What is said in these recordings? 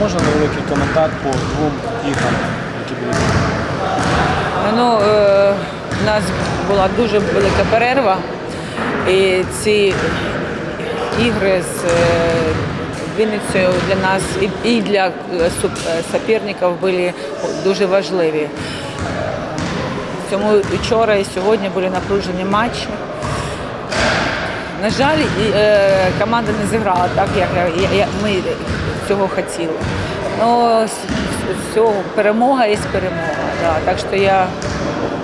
можна невеликий коментар по двом іграм, які були? Ну, е, у нас була дуже велика перерва, і ці ігри з е, Вінницею для нас і- для е, е, суперників були дуже важливі. Тому вчора і сьогодні були напружені матчі. На жаль, е, команда не зіграла так, як ми цього хотіли. Ну, з- з перемога є перемога. Да. Так що я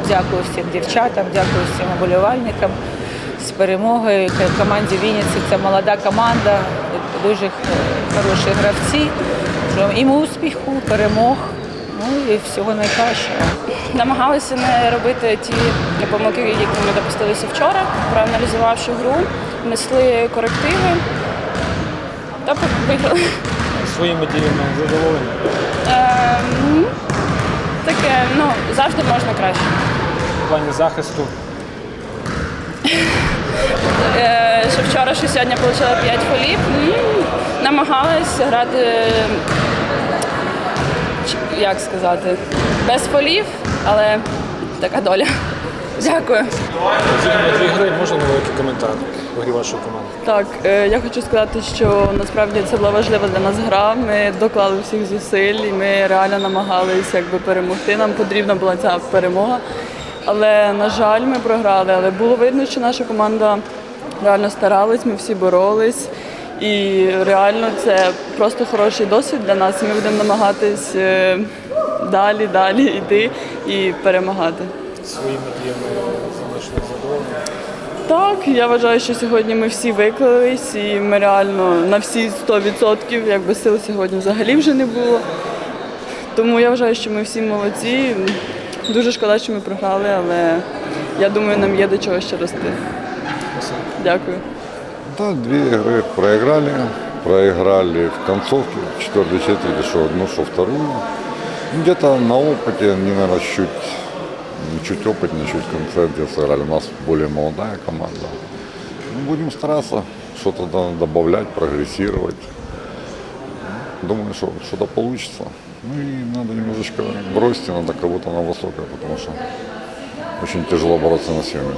дякую всім дівчатам, дякую всім вболівальникам з перемогою. Команді Вінниці це молода команда, дуже хороші гравці. Їм успіху, перемог, ну і всього найкращого. намагалися не робити ті помилки, які ми допустилися вчора, проаналізувавши гру, внесли корективи та виграли. Своїми діями задоволені? Ем, Таке, ну, завжди можна краще. В плані захисту. Е, Що вчора, що сьогодні отримала 5 фолів. М, Намагалась грати, ч- як сказати, без фолів, але така доля. Дякую. Зіграно дві гри, можна невеликий коментар в грі вашої команди? Так, е, я хочу сказати, що насправді це була важлива для нас гра. Ми доклали всіх зусиль, і ми реально намагалися якби перемогти. Нам потрібна була ця перемога. Але на жаль, ми програли. Але було видно, що наша команда реально старалась, ми всі боролись. І реально це просто хороший досвід для нас. Ми будемо намагатись е, далі, далі йти і перемагати. Своїми діями залишили задоволені. Так, я вважаю, що сьогодні ми всі виклались і ми реально на всі 100%, якби сил сьогодні взагалі вже не було. Тому я вважаю, що ми всі молодці. Дуже шкода, що ми програли, але я думаю, нам є до чого ще рости. Дякую. Да, две игры проиграли. Проиграли в концовке, в четвертой четверти, что одну, что вторую. Где-то на опыте, они, наверное, чуть, чуть опытнее, чуть концентрировать сыграли. У нас более молодая команда. Ну, будем стараться что-то добавлять, прогрессировать. Думаю, что что-то получится. Ну и надо немножечко бросить, надо кого-то на высокое, потому что очень тяжело бороться на съеме.